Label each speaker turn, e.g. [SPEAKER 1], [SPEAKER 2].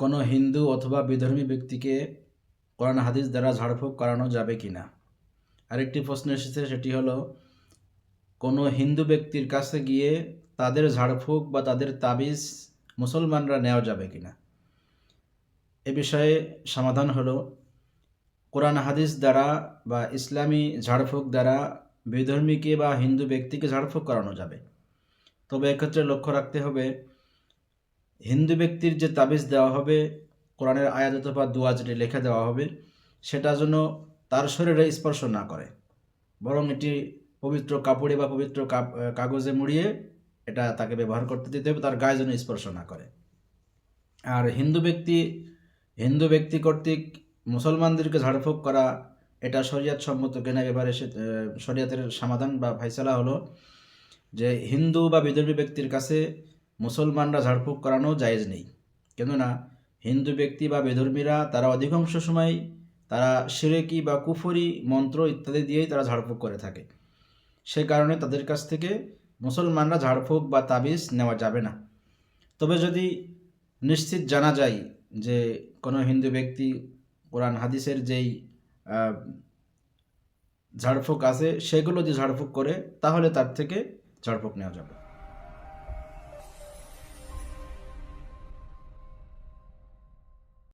[SPEAKER 1] কোনো হিন্দু অথবা বিধর্মী ব্যক্তিকে কোরআন হাদিস দ্বারা ঝাড়ফুঁক করানো যাবে কি না? আরেকটি প্রশ্ন এসেছে, সেটি হলো, কোনো হিন্দু ব্যক্তির কাছে গিয়ে তাদের ঝাড়ফুঁক বা তাদের তাবিজ মুসলমানরা নেওয়া যাবে কি না? এ বিষয়ে সমাধান হলো, কোরআন হাদিস দ্বারা বা ইসলামী ঝাড়ফুঁক দ্বারা বিধর্মীকে বা হিন্দু ব্যক্তিকে ঝাড়ফুঁক করানো যাবে। তবে এক্ষেত্রে লক্ষ্য রাখতে হবে হিন্দু ব্যক্তির যে তাবিজ দেওয়া হবে, কোরআনের আয়াত অথবা দোয়া যেটি লিখে দেওয়া হবে, সেটা যেন তার শরীরে স্পর্শ না করে। বরং এটি পবিত্র কাপড়ে বা পবিত্র কাগজে মুড়িয়ে এটা তাকে ব্যবহার করতে দিতে হবে, তার গায়ে যেন স্পর্শ না করে। আর হিন্দু ব্যক্তি হিন্দু ব্যক্তি কর্তৃক মুসলমানদেরকে ঝাড়ফুঁক করা, এটা শরিয়াত সম্মত কেনা সে শরিয়াতের সমাধান বা ফাইসালা হলো যে হিন্দু বা বিধর্মী ব্যক্তির কাছে মুসলমানরা ঝাড়ফুঁক করানো জায়েজ নেই। কেননা, হিন্দু ব্যক্তি বা বেধর্মীরা তারা অধিকাংশ সময় তারা সিরেকি বা কুফরি মন্ত্র ইত্যাদি দিয়েই তারা ঝাড়ফুঁক করে থাকে। সে কারণে তাদের কাছ থেকে মুসলমানরা ঝাড়ফুঁক বা তাবিজ নেওয়া যাবে না। তবে যদি নিশ্চিত জানা যায় যে কোনো হিন্দু ব্যক্তি কোরআন, হাদিসের যেই ঝাড়ফুঁক আছে, সেগুলো যদি ঝাড়ফুঁক করে, তাহলে তার থেকে ঝাড়ফুঁক নেওয়া যাবে।